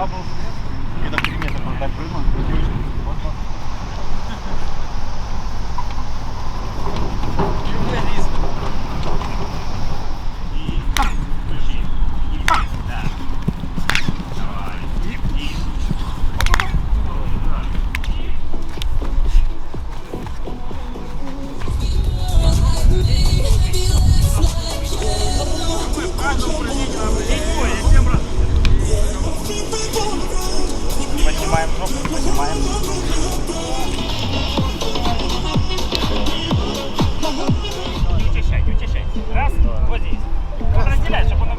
Bubbles. Поднимаем жопу, поднимаем. Не утешай. Раз, вот здесь. Вот разделяй, чтобы оно.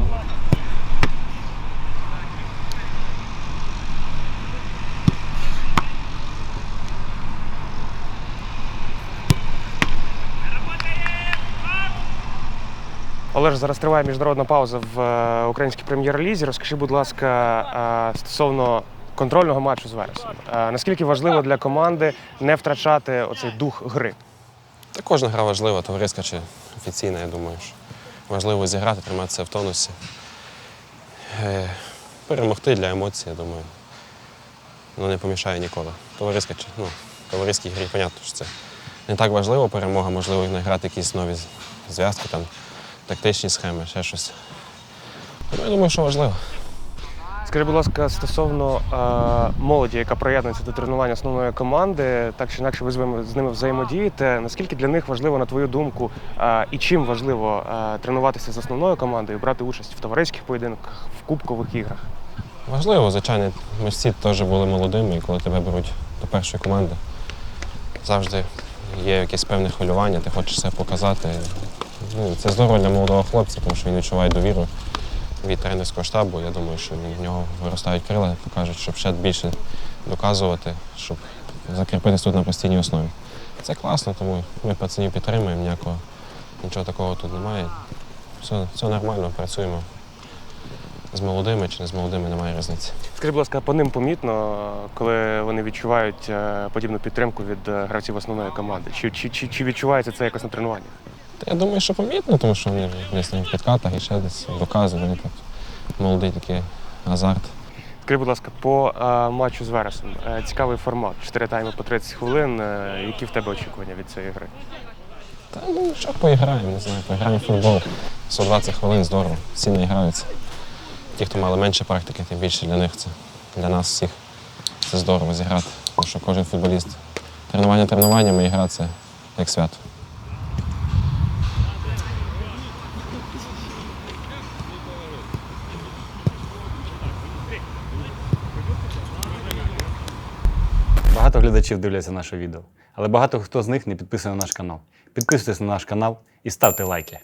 Олеж, зараз триває міжнародна пауза в е, українській прем'єр-лізі. Розкажи, будь ласка, е, стосовно контрольного матчу з Вересом. Е, Наскільки важливо для команди не втрачати оцей дух гри? Та кожна гра важлива, товариська чи офіційна, я думаю. що Важливо зіграти, триматися в тонусі. Е, Перемогти для емоцій, я думаю. Ну, не помішає ніколи. Товариська чи ну, товариській грі, понятно, що це не так важливо перемога, можливо, награти якісь нові зв'язки, там, тактичні схеми, ще щось. Ну, я думаю, що важливо. Скажи, будь ласка, стосовно е, молоді, яка приєднується до тренування основної команди, так чи інакше ви з вами- з ними взаємодієте. Наскільки для них важливо, на твою думку, е, і чим важливо е, тренуватися з основною командою, брати участь в товариських поєдинках, в кубкових іграх? Важливо, звичайно, ми всі теж були молодими, і коли тебе беруть до першої команди, завжди є якесь певне хвилювання, ти хочеш себе показати. Ну, це здорово для молодого хлопця, тому що він відчуває довіру від тренерського штабу. Я думаю, що в нього виростають крила, покажуть, щоб ще більше доказувати, щоб закріпитись тут на постійній основі. Це класно, тому ми пацанів підтримуємо, ніякого нічого такого тут немає. Все, все нормально, працюємо. З молодими чи не з молодими немає різниці. Скажи, будь ласка, по ним помітно, коли вони відчувають е, подібну підтримку від е, гравців основної команди? Чи, чи, чи, чи відчувається це якось на тренуванні? Я думаю, що помітно, тому що вони десь в підкатах і ще десь доказують, вони тут молодий такий азарт. Скажи, будь ласка, по е, матчу з Вересом. Е, цікавий формат. Чотири тайми по 30 хвилин. Е, які в тебе очікування від цієї гри? Та ну що поіграємо, не знаю, поіграємо в футбол. 120 хвилин здорово, всі не граються. Ті, хто мали менше практики, тим більше для них це для нас всіх це здорово зіграти. Тому що кожен футболіст тренування тренуваннями і гра це як свято. Багато глядачів дивляться наше відео, але багато хто з них не підписаний на наш канал. Підписуйтесь на наш канал і ставте лайки.